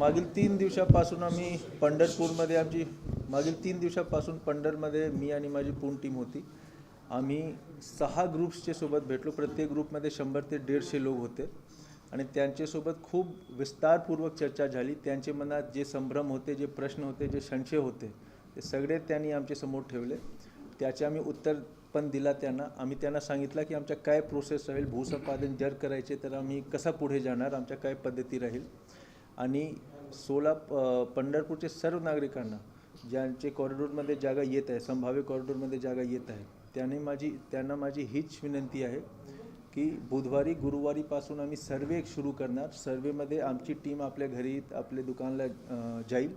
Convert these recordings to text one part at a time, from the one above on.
मागील तीन दिवसापासून आम्ही पंढरपूरमध्ये आमची मागील तीन दिवसापासून पंढरमध्ये मी आणि माझी पूर्ण टीम होती. आम्ही सहा ग्रुप्सचे सोबत भेटलो. प्रत्येक ग्रुपमध्ये शंभर ते दीडशे लोक होते. आणि त्यांच्यासोबत खूप विस्तारपूर्वक चर्चा झाली. त्यांचे मनात जे संभ्रम होते जे प्रश्न होते जे संशय होते ते सगळे त्यांनी आमच्यासमोर ठेवले. त्याचे आम्ही उत्तर पण दिला त्यांना. आम्ही त्यांना सांगितलं की आमच्या काय प्रोसेस राहील? भूसंपादन जर करायचे तर आम्ही कसा पुढे जाणार? आमच्या काय पद्धती राहील? आणि सोला पंढरपूरचे सर्व नागरिकांना ज्यांचे कॉरिडॉरमध्ये जागा येत आहे संभाव्य कॉरिडॉरमध्ये जागा येत आहे त्याने माझी त्यांना माझी हीच विनंती आहे की बुधवारी गुरुवारीपासून आम्ही सर्वे सुरू करणार. सर्वेमध्ये आमची टीम आपल्या घरी आपल्या दुकानला जाईल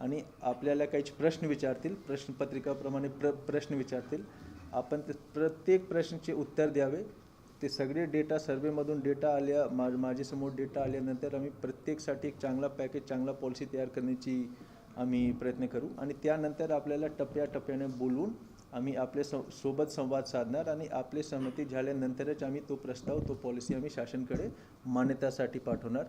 आणि आपल्याला काही प्रश्न विचारतील प्रश्नपत्रिकाप्रमाणे प्र प्रश्न विचारतील. आपण ते प्रत्येक प्रश्नाचे उत्तर द्यावे. ते सगळे डेटा सर्वेमधून डेटा आल्या मा माझ्यासमोर डेटा आल्यानंतर आम्ही प्रत्येकसाठी एक चांगला पॅकेज चांगला पॉलिसी तयार करण्याची आम्ही प्रयत्न करू. आणि त्यानंतर आपल्याला टप्प्याटप्प्याने बोलून आम्ही आपल्या सो सोबत संवाद साधणार आणि आपले सहमती झाल्यानंतरच आम्ही तो प्रस्ताव तो पॉलिसी आम्ही शासनकडे मान्यतासाठी पाठवणार.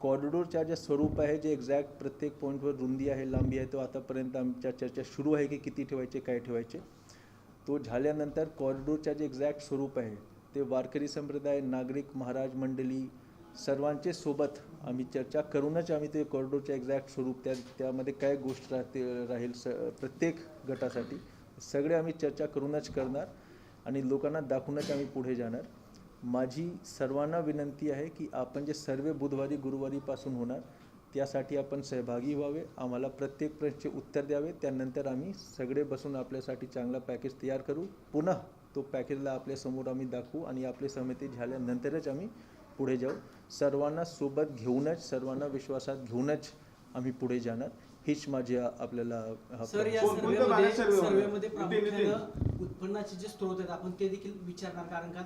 कॉरिडोरच्या जे स्वरूप आहे जे एक्झॅक्ट प्रत्येक पॉईंटवर रुंदी आहे लांबी आहे तो आतापर्यंत आमच्या चर्चा सुरू आहे की किती ठेवायचे काय ठेवायचे तो झाल्यानंतर कॉरिडोरच्या जे एक्झॅक्ट स्वरूप आहे ते वारकरी संप्रदाय नागरिक महाराज मंडळी सर्वांचे सोबत आम्ही चर्चा करूनच आम्ही ते कॉरिडोरचे एक्झॅक्ट स्वरूप त्या त्यामध्ये काय गोष्ट राहते राहील स प्रत्येक गटासाठी सगळे आम्ही चर्चा करूनच करणार आणि लोकांना दाखवूनच आम्ही पुढे जाणार. माझी सर्वांना विनंती आहे की आपण जे सर्व बुधवारी गुरुवारीपासून होणार त्यासाठी आपण सहभागी व्हावे आम्हाला प्रत्येक प्रश्नचे उत्तर द्यावे त्यानंतर आम्ही सगळे बसून आपल्यासाठी चांगला पॅकेज तयार करू. पुन्हा तो पॅकेजला आपल्यासमोर आम्ही दाखवू आणि आपली सहमती झाल्यानंतरच आम्ही पुढे जाऊ. सर्वांना सोबत घेऊनच सर्वांना विश्वासात घेऊनच आम्ही पुढे जाणार. हीच माझी आपल्याला हा सर या सर्वेमध्ये? सर्वेमध्ये प्रामुख्यानं उत्पन्नाचे जे स्त्रोत आहेत आपण ते देखील विचारणार कारण का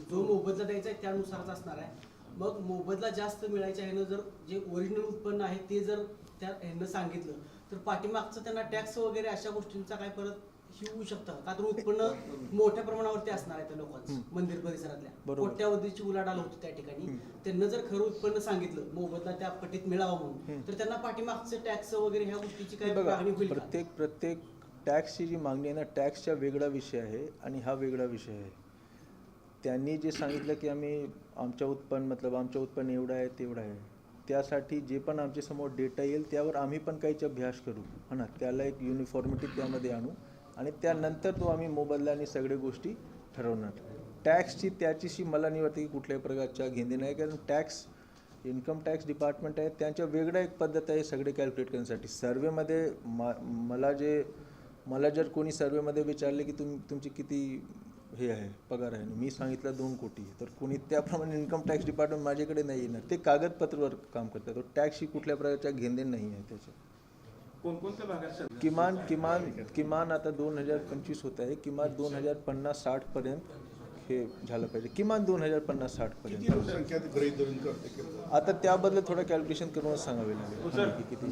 जो मोबदला द्यायचा आहे त्यानुसारच असणार आहे. मग मोबदला जास्त मिळायच्या ह्यानं जर जे ओरिजिनल उत्पन्न आहे ते जर त्या ह्यानं सांगितलं तर पाठीमागचं त्यांना टॅक्स वगैरे अशा गोष्टींचा काय परत ही होऊ शकतं. का तर उत्पन्न मोठ्या प्रमाणावरती असणार आहे त्या लोकांचं मंदिर परिसरातल्या. बरोबर. कोट्यावधीची उलाढाल होती त्या ठिकाणी. त्यांना जर खरं उत्पन्न सांगितलं मोबदला त्या पटीत मिळावा म्हणून तर त्यांना पाठीमागचे टॅक्स वगैरे ह्या गोष्टीची काय बघा मागणी होईल का? प्रत्येक प्रत्येक टॅक्सची जी मागणी आहे ना टॅक्सचा वेगळा विषय आहे आणि हा वेगळा विषय आहे. त्यांनी जे सांगितलं की आम्ही आमच्या उत्पन्न मतलब आमचं उत्पन्न एवढं आहे तेवढं आहे. त्यासाठी जे पण आमच्यासमोर डेटा येईल त्यावर आम्ही पण काहीच अभ्यास करू. हा ना? त्याला एक युनिफॉर्मिटी त्यामध्ये आणू. आणि त्यानंतर तो आम्ही मोबदला आणि सगळ्या गोष्टी ठरवणार. टॅक्सची त्याच्याशी मला नाही वाटतं की कुठल्याही प्रकारच्या घेणे नाही कारण टॅक्स इन्कम टॅक्स डिपार्टमेंट आहे त्यांच्या वेगळ्या एक पद्धत आहे सगळे कॅल्क्युलेट करण्यासाठी. सर्वेमध्ये मा मला जे मला जर कोणी सर्वेमध्ये विचारले की तुम तुमची किती हे आहे पगार आहे मी सांगितलं दोन कोटी तर कोणी त्याप्रमाणे इन्कम टॅक्स डिपार्टमेंट माझ्याकडे नाही येणार. ते कागदपत्रावर काम करतात. तो टॅक्सशी कुठल्या प्रकारच्या घेणदेण नाही आहे त्याच्या कोणकोणत्या भागात? किमान किमान किमान आता दोन हजार पंचवीस होत आहे किमान दोन हजार पन्नास साठ पर्यंत हे झालं पाहिजे किमान दोन हजार पन्नास साठ पर्यंत? आता त्याबद्दल थोडं कॅल्क्युलेशन करूनच सांगावे लागेल की किती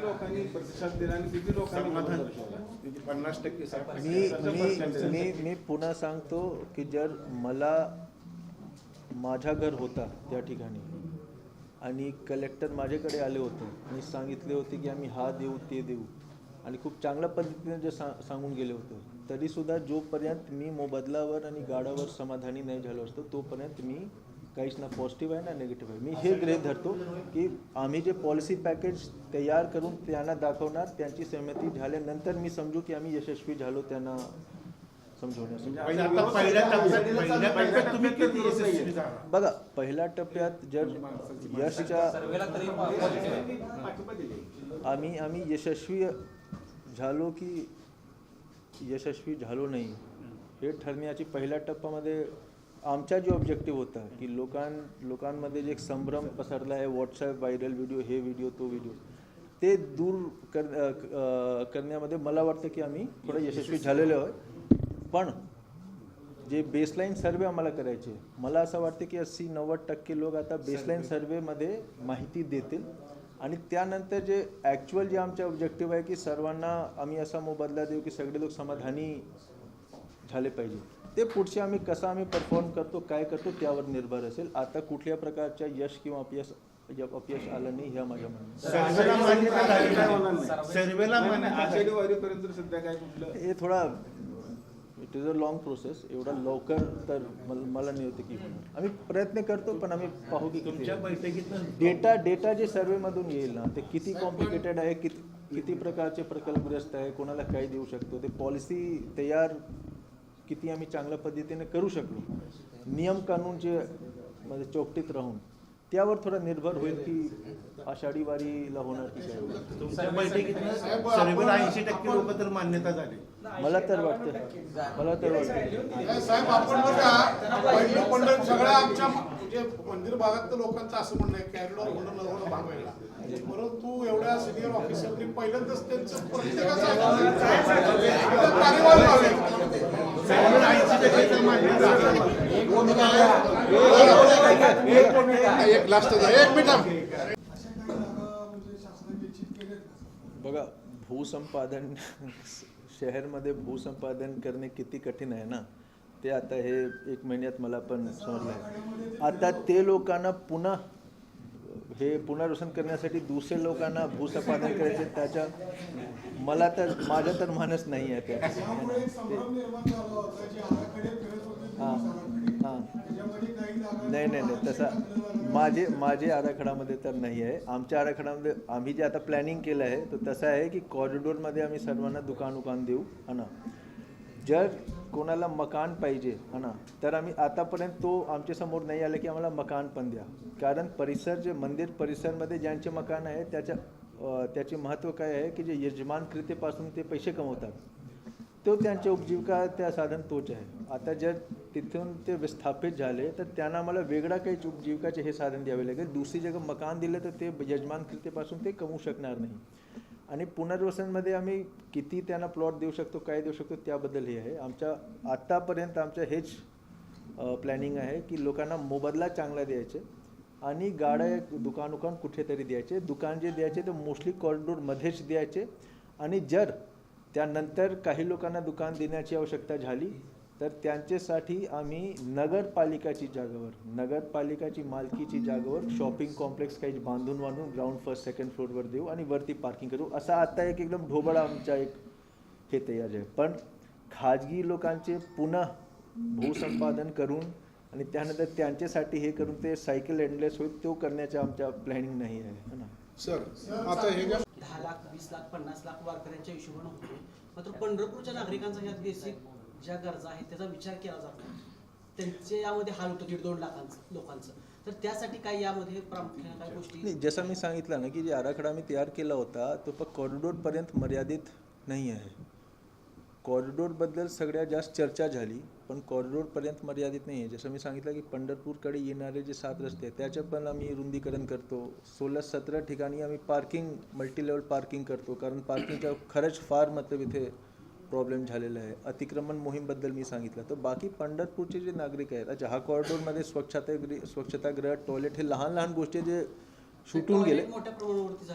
लोकांनी प्रतिसाद दिला आणि किती लोकांनी समाधान विरोध केला? म्हणजे पन्नास टक्के साठ मी. मी मी मी पुन्हा सांगतो की जर मला माझा घर होता त्या ठिकाणी आणि कलेक्टर माझ्याकडे आले होते. आणि सांगितले होते की आम्ही हा देऊ ते देऊ. आणि खूप चांगल्या पद्धतीने जे सा सांगून गेले होते. तरीसुद्धा जोपर्यंत मी मोबदलावर आणि गाडावर समाधानी नाही झालो असतो तोपर्यंत मी काहीच ना पॉझिटिव्ह आहे ना निगेटिव्ह आहे. मी हे गृहीत धरतो की आम्ही जे पॉलिसी पॅकेज तयार करून त्यांना दाखवणार त्यांची सहमती झाल्यानंतर मी समजू की आम्ही यशस्वी झालो त्यांना समजवण्यासाठी झाला? बघा पहिल्या टप्प्यात जर यशच्या आम्ही आम्ही यशस्वी झालो की यशस्वी झालो नाही. हे ठरण्याची पहिल्या टप्प्यामध्ये आमचा जो ऑब्जेक्टिव्ह होता की लोकां लोकांमध्ये जे एक संभ्रम पसरला आहे व्हॉट्सॲप व्हायरल व्हिडिओ हे व्हिडिओ तो व्हिडिओ ते दूर कर करण्यामध्ये मला वाटतं की आम्ही थोडं यशस्वी झालेलो आहे पण जे बेसलाईन सर्वे आम्हाला करायचे मला असं वाटतं की अस्सी नव्वद टक्के लोक आता बेसलाईन सर्वेमध्ये माहिती देतील. आणि त्यानंतर जे ॲक्च्युअल जे आमचे ऑब्जेक्टिव्ह आहे की सर्वांना आम्ही असा मोबदला देऊ की सगळे लोक समाधानी झाले पाहिजे. ते पुढचे आम्ही कसं आम्ही परफॉर्म करतो काय करतो त्यावर निर्भर असेल. आता कुठल्या प्रकारच्या यश किंवा अपयश अपयश आलं नाही ह्या माझ्या कुठलं? हे थोडा it is a long process एवढा लवकर तर मल- मला नाही होतं की. आम्ही प्रयत्न करतो पण आम्ही पाहू की डेटा डेटा जे सर्वेमधून येईल ना ते किती कॉम्प्लिकेटेड आहे किती किती प्रकारचे प्रकल्पग्रस्त आहे कोणाला काय देऊ शकतो ते पॉलिसी तयार किती आम्ही चांगल्या पद्धतीने करू शकलो. नियम कानून जे म्हणजे चौकटीत राहून. त्यावर थोडा निर्भर होईल की आषाढी वारीला होणार की काय तुमच्या बैठकीत ऐंशी टक्के लोक तर मान्यता झाली. मला तर वाटतं मला तर वाटतं. साहेब आपण बघा पहिलं पंढर सगळ्या आमच्या म्हणजे मंदिर भागात लोकांचं असं म्हणणं आहे कॅरिडॉर होणं न होणं भाग वेगळा परंतु एवढ्या सिनियर ऑफिसरनी पहिल्यांदाच त्यांचं प्रत्येकाचं कार्यवाही एक लास्ट एक मिनिट बघा भूसंपादन शहरमध्ये भूसंपादन करणे किती कठीण आहे ना? ते आता हे एक महिन्यात मला पण समजलं. आहे आता ते लोकांना पुन्हा हे पुनर्वसन करण्यासाठी दुसरे लोकांना भूसंपादन करायचे त्याच्या मला तर माझं तर मानस नाही आहे त्या हां हां. नाही नाही नाही तसा माझे माझे आराखडामध्ये तर नाही आहे. आमच्या आराखड्यामध्ये आम्ही जे आता प्लॅनिंग केलं आहे तर तसं आहे की कॉरिडोरमध्ये आम्ही सर्वांना दुकान उकान देऊ हा ना? जर कोणाला मकान पाहिजे हा ना तर आम्ही आतापर्यंत तो आमच्यासमोर नाही आलं की आम्हाला मकान पण द्या. कारण परिसर जे मंदिर परिसरमध्ये ज्यांचे मकान आहे त्याच्या त्याचे महत्त्व काय आहे की जे यजमान क्रितेपासून ते पैसे कमवतात तो त्यांच्या उपजीविका त्या साधन तोच आहे. आता जर तिथून ते विस्थापित झाले तर त्यांना मला वेगळा काही उपजीविकाचे हे साधन द्यावे लागेल. दुसरी जगह मकान दिलं तर ते यजमान क्रितेपासून ते कमवू शकणार नाही. आणि पुनर्वसनमध्ये आम्ही किती त्यांना प्लॉट देऊ शकतो काय देऊ शकतो त्याबद्दल हे आहे. आमच्या आत्तापर्यंत आमचं हेच प्लॅनिंग आहे की लोकांना मोबदला चांगला द्यायचे आणि गाड्या दुकान उकान कुठेतरी द्यायचे. दुकान जे द्यायचे ते मोस्टली कॉरिडोरमध्येच द्यायचे आणि जर त्यानंतर काही लोकांना दुकान देण्याची आवश्यकता झाली तर त्यांच्यासाठी आम्ही नगरपालिकाची जागेवर नगरपालिकाची मालकीची जागेवर शॉपिंग कॉम्प्लेक्स काही बांधून बांधून ग्राउंड फर्स्ट सेकंड फ्लोअरवर देऊ आणि वरती पार्किंग करू. असा आता एक एकदम ढोबळा आमचा एक हे तयार आहे. पण खाजगी लोकांचे पुन्हा भूसंपादन करून आणि त्यानंतर त्यांच्यासाठी हे करून ते सायकल एंडलेस होईल तो करण्याचा आमच्या प्लॅनिंग नाही आहे. है ना? सर आता हे दहा लाख वीस लाख पन्नास लाख वारकऱ्यांच्या हिशोबानं होतो मात्र पंढरपूरच्या नागरिकांचा यात बेसिक ज्या गरजा आहेत त्याचा विचार केला जात. त्यांचे यामध्ये हाल होतो दीड दोन लाखांचं लोकांचं. तर त्यासाठी काय यामध्ये प्रामुख्याने काय गोष्टी नाही जसं मी सांगितलं ना की जे आराखडा मी तयार केला होता तो फक्त कॉरिडोरपर्यंत मर्यादित नाही आहे. कॉरिडोरबद्दल सगळ्यात जास्त चर्चा झाली पण कॉरिडोरपर्यंत मर्यादित नाही आहे. जसं मी सांगितलं की पंढरपूरकडे येणारे जे सात रस्ते आहेत त्याचं पण आम्ही रुंदीकरण करतो. सोळा सतरा ठिकाणी आम्ही पार्किंग मल्टी लेवल पार्किंग करतो. कारण पार्किंगचा खरंच फार मतलब इथे प्रॉब्लेम झालेला आहे. अतिक्रमण मोहीमबद्दल मी सांगितलं. तर बाकी पंढरपूरचे जे नागरिक आहेत अच्छा हा कॉरिडोरमध्ये स्वच्छतागृह स्वच्छतागृह टॉयलेट हे लहान लहान गोष्टी जे सुटून गेले.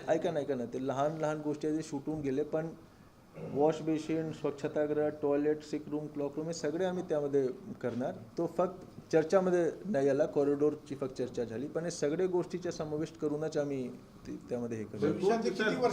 ऐका ना ऐका ना. ते लहान लहान गोष्टी जे सुटून गेले पण वॉश बेसिन स्वच्छतागृह toilet sick room clock room हे सगळे आम्ही त्यामध्ये करणार. तो फक्त चर्चामध्ये नाही आला कॉरिडोरची फक्त चर्चा झाली पण हे सगळे गोष्टीच्या समाविष्ट करूनच आम्ही ते- त्यामध्ये हे करणार.